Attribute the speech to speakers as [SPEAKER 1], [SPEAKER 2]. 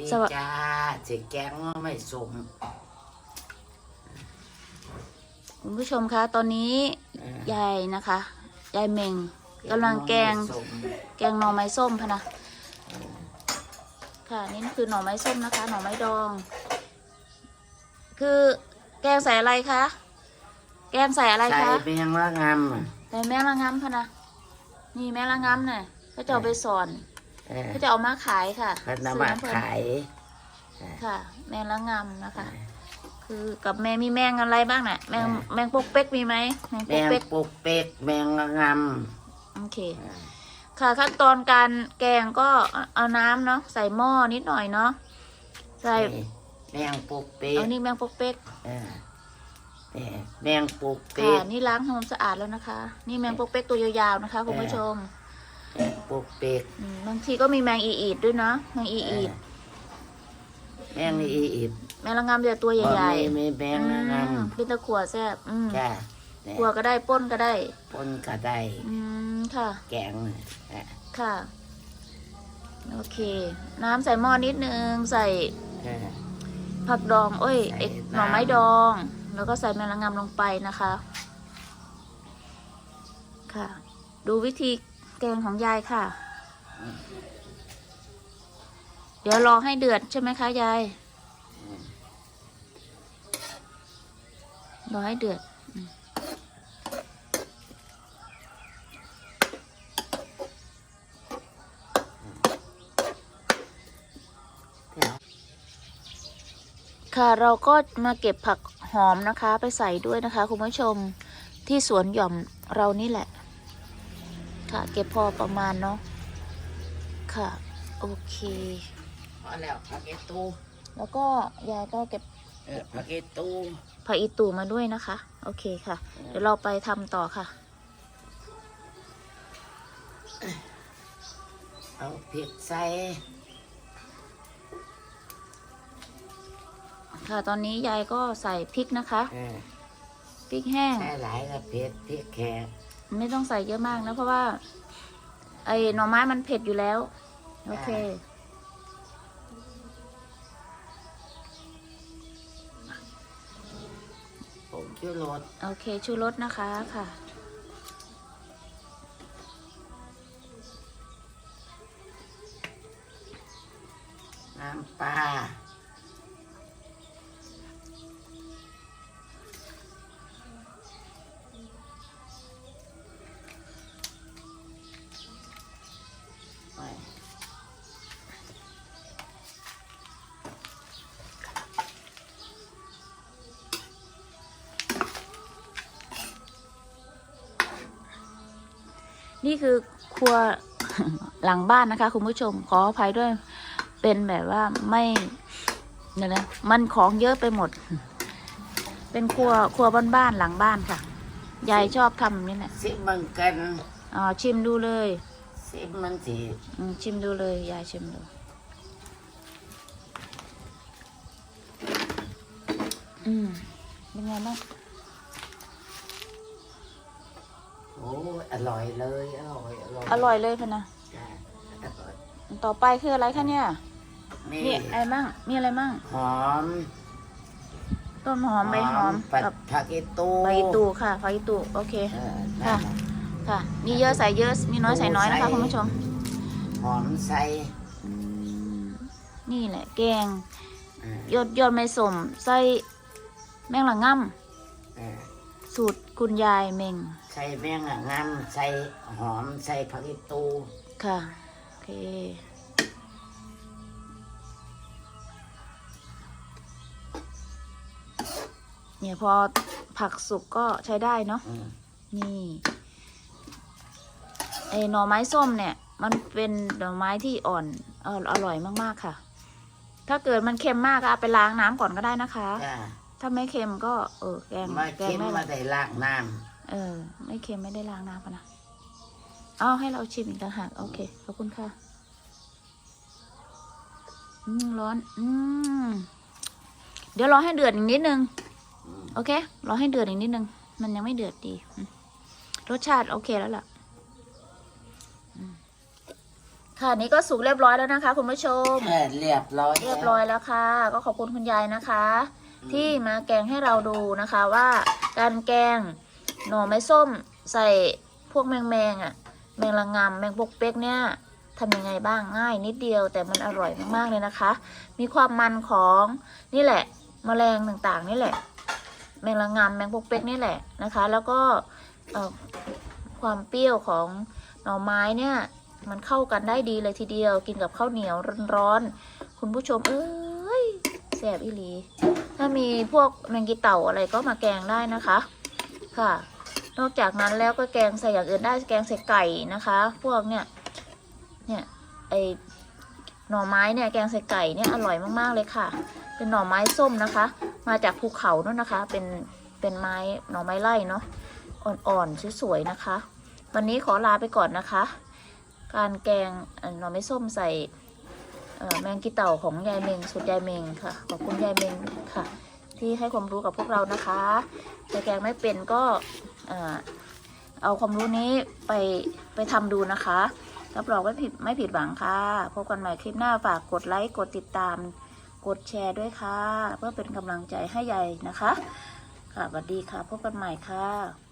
[SPEAKER 1] ดี
[SPEAKER 2] สวัส
[SPEAKER 1] จ้าสิแกงไม่สม
[SPEAKER 2] คุณผู้ชมคะตอนนี้
[SPEAKER 1] เออยา
[SPEAKER 2] ยนะคะยายเมงกำลังแกง
[SPEAKER 1] ไม่สม
[SPEAKER 2] แกงหน่อไม้ส้มพะนะค่ะนี่คือหน่อไม้ส้มนะคะ หน่อไม้ดอง คือแกงใส่อะไรคะแกงใส่อะไร
[SPEAKER 1] ใส่
[SPEAKER 2] คะ
[SPEAKER 1] เพียงละงำอะ
[SPEAKER 2] ใส่แมงละงำพะนะนี่แมงละงำเนี่ยเขาจะเอาไปสอน
[SPEAKER 1] เออ
[SPEAKER 2] เขาจะเอามาขายค่ะ
[SPEAKER 1] เขานำมา
[SPEAKER 2] ซื้อน้ำเพิ่น
[SPEAKER 1] ขาย
[SPEAKER 2] ค่ะ แมงละงำนะคะ คือกับแมงมีแมงอะไรบ้างน่ะ แมงแมงปกเป๊กมีไหมแมง
[SPEAKER 1] แม
[SPEAKER 2] ปก
[SPEAKER 1] ง
[SPEAKER 2] เป๊ก
[SPEAKER 1] ปุกเป็กแมงละง
[SPEAKER 2] โอเคำ
[SPEAKER 1] เออ
[SPEAKER 2] ค่ะขั้นตอนการแกงก็เอาน้ำเนาะใส่หม้อนิดหน่อยเนาะใส่
[SPEAKER 1] นี่แมงปุกเป็ก
[SPEAKER 2] เอานี่แมงปกเป๊ก
[SPEAKER 1] เออนี่แมงปุกเป็
[SPEAKER 2] ค่ะ
[SPEAKER 1] ก
[SPEAKER 2] นี่ล้างทำความสะอาดแล้วนะคะ นี่แมงปกเป๊กตัวยาวๆนะคะคุณผู้ชม
[SPEAKER 1] แมงปุกเป็ก
[SPEAKER 2] อืมบางทีก็มีแมงอีอีดด้วยเนาะแมงอีอีด
[SPEAKER 1] แมงอีอีบ
[SPEAKER 2] แมงละงำจะตัวใหญ่
[SPEAKER 1] มีแม
[SPEAKER 2] ๆ
[SPEAKER 1] งละง
[SPEAKER 2] อืมเป็นตะขัวแซ่บอืมำ
[SPEAKER 1] จ้าเนี่ย
[SPEAKER 2] ขัวก็ได้ป้นก็ได้
[SPEAKER 1] ปนก็ได้
[SPEAKER 2] อืมค่ะ
[SPEAKER 1] แกงเออ
[SPEAKER 2] ค่ะ โอเค น้ำใส่หม้อนิดนึง ใส่
[SPEAKER 1] เออ
[SPEAKER 2] ผักดอง เอ้ย
[SPEAKER 1] ใส่
[SPEAKER 2] เอ็ก
[SPEAKER 1] น้ำ
[SPEAKER 2] หน่อไม้ดอง แล้วก็ใส่แมงละงำลงไปนะคะ ค่ะ ดูวิธี แกงของยายค่ะ เดี๋ยวรอให้เดือดใช่ไหมคะยาย รอให้เดือดค่ะเราก็มาเก็บผักหอมนะคะ ไปใส่ด้วยนะคะ คุณผู้ชมที่สวนหย่อมเรานี่แหละ ค่ะเก็บพอประมาณเนาะค่ะ โอเค
[SPEAKER 1] พอแล้วผักอีตู
[SPEAKER 2] แล้วก็ยายก็เก็บ
[SPEAKER 1] เออผักอีตู
[SPEAKER 2] ผักอีตูมาด้วยนะคะ โอเคค่ะ เดี๋ยวเราไปทำต่อค่ะ
[SPEAKER 1] เอาพริกใส่
[SPEAKER 2] ค่ะ ตอนนี้ยายก็ใส่พริกนะคะ
[SPEAKER 1] เออ
[SPEAKER 2] พริกแห้ง
[SPEAKER 1] ใส่หลายกับเผ็ดพริกแขก
[SPEAKER 2] ไม่ต้องใส่เยอะมากนะเพราะว่า ไอ้หน่อไม้มันเผ็ดอยู่แล้ว โอเค
[SPEAKER 1] ผมชูรส
[SPEAKER 2] โอเค ชูรสนะคะค่ะ
[SPEAKER 1] น้ำปลา
[SPEAKER 2] นี่คือครัวหลังบ้านนะคะ คุณผู้ชมขออภัยด้วยเป็นแบบว่าไม่เดี๋ยวนะมันของเยอะไปหมด เป็นครัวครัวบ้านๆหลังบ้านค่ะยายชอบทำแบบนี้แหละ
[SPEAKER 1] สิมันกัน
[SPEAKER 2] อ๋อชิมดูเลย
[SPEAKER 1] สิมันสิ
[SPEAKER 2] อืมชิมดูเลยยายชิมดูอืมเป็นไงบ้าง
[SPEAKER 1] โอ้ยอร่อยเลยอร่อยอร่อย
[SPEAKER 2] อร่อยเลยพะนะ
[SPEAKER 1] จ้ะอร่อย
[SPEAKER 2] ต่อไปคืออะไรคะเนี่ย
[SPEAKER 1] นี่
[SPEAKER 2] มีอะไรมั่งมีอะไรมั่ง
[SPEAKER 1] หอม
[SPEAKER 2] ต้นหอมใบหอม
[SPEAKER 1] ผัด
[SPEAKER 2] กับ
[SPEAKER 1] ผักอีตู
[SPEAKER 2] ใบอีตูค่ะใบอีตูโอเค
[SPEAKER 1] เออ
[SPEAKER 2] ค่ะ
[SPEAKER 1] นั่นน่ะ
[SPEAKER 2] ค่ะ มีเยอะใส่เยอะ มีน้อยใส่น้อยนะคะ
[SPEAKER 1] ใส่
[SPEAKER 2] คุณผู้ชม
[SPEAKER 1] หอมใส่
[SPEAKER 2] อืมนี่แหละแกง
[SPEAKER 1] เออย
[SPEAKER 2] อดยอดไม่สม ใส่แมงละง่
[SPEAKER 1] เออำ
[SPEAKER 2] สูตรคุณยายเมง
[SPEAKER 1] ใส่แมงอะงามใส่หอมใส่ผักอีตู
[SPEAKER 2] ค่ะโอเคเนี่ยพอผักสุกก็ใช้ได้เนาะ
[SPEAKER 1] อืม
[SPEAKER 2] นี่ไอหน่อไม้ส้มเนี่ย มันเป็นหน่อไม้ที่อ่อนเอออร่อยมากๆค่ะ ถ้าเกิดมันเค็มมากก็เอาไปล้างน้ำก่อนก็ได้นะคะ
[SPEAKER 1] จ้า
[SPEAKER 2] ถ้าไม่เค็มก็เออแกง
[SPEAKER 1] มา
[SPEAKER 2] แกง
[SPEAKER 1] เค็ม
[SPEAKER 2] ไม่
[SPEAKER 1] มาได้ล้างน้
[SPEAKER 2] เออ ไม่เค็มไม่ได้ล้างน้ำปะนะเอาให้เราชิมอีกต่างหากโอเคขอบคุณค่ะ อืมร้อน อืมเดี๋ยวรอให้เดือดอีกนิดนึงำ
[SPEAKER 1] อืม
[SPEAKER 2] โอเค รอให้เดือดอีกนิดนึง มันยังไม่เดือดดีอืมรสชาติโอเคแล้วล่ะอืมค่ะอันนี้ก็สุกเรียบร้อยแล้วนะคะ คุณผู้ชม
[SPEAKER 1] เออเรียบร้อย
[SPEAKER 2] เรียบร้อยแล้วค่ะ ก็ขอบคุณคุณยายนะคะ ที่มาแกงให้เราดูนะคะว่าการแกงหน่อไม้ส้มใส่พวกแมงแมงๆอะแมงละงำแมงปกเป๊กเนี่ยทำยังไงบ้างง่ายนิดเดียวแต่มันอร่อยมากๆเลยนะคะ มีความมันของนี่แหละแมลงต่างๆนี่แหละ แมงละงำแมงปกเป๊กนี่แหละนะคะ แล้วก็ความเปรี้ยวของหน่อไม้เนี่ยมันเข้ากันได้ดีเลยทีเดียวกินกับข้าวเหนียวร้อนๆคุณผู้ชมเอ้ย แสบอีหลี ถ้ามีพวกแมงกีเต่าอะไรก็มาแกงได้นะคะ ค่ะ นอกจากนั้นแล้วก็แกงใส่อย่างอื่นได้แกงใส่ไก่นะคะ พวกเนี่ย เนี่ยไอหน่อไม้เนี่ยแกงใส่ไก่เนี่ยอร่อยมากๆเลยค่ะ เป็นหน่อไม้ส้มนะคะ มาจากภูเขานู่นนะคะ เป็นเป็นไม้หน่อไม้ไร่เนาะอ่อนๆสวยๆนะคะ วันนี้ขอลาไปก่อนนะคะ การแกงหน่อไม้ส้มใส่ แมงกีเต่าของยายเมงสุดยายเมงค่ะ ขอบคุณยายเมงค่ะ ที่ให้ความรู้กับพวกเรานะคะแต่แกงไม่เป็นก็เอ่อเอาความรู้นี้ไปไปทำดูนะคะรับรองไม่ผิดไม่ผิดหวังค่ะ พบกันใหม่คลิปหน้าฝากกดไลค์กดติดตาม กดแชร์ด้วยค่ะ เพื่อเป็นกำลังใจให้ยายนะคะ ค่ะสวัสดีค่ะ พบกันใหม่ค่ะ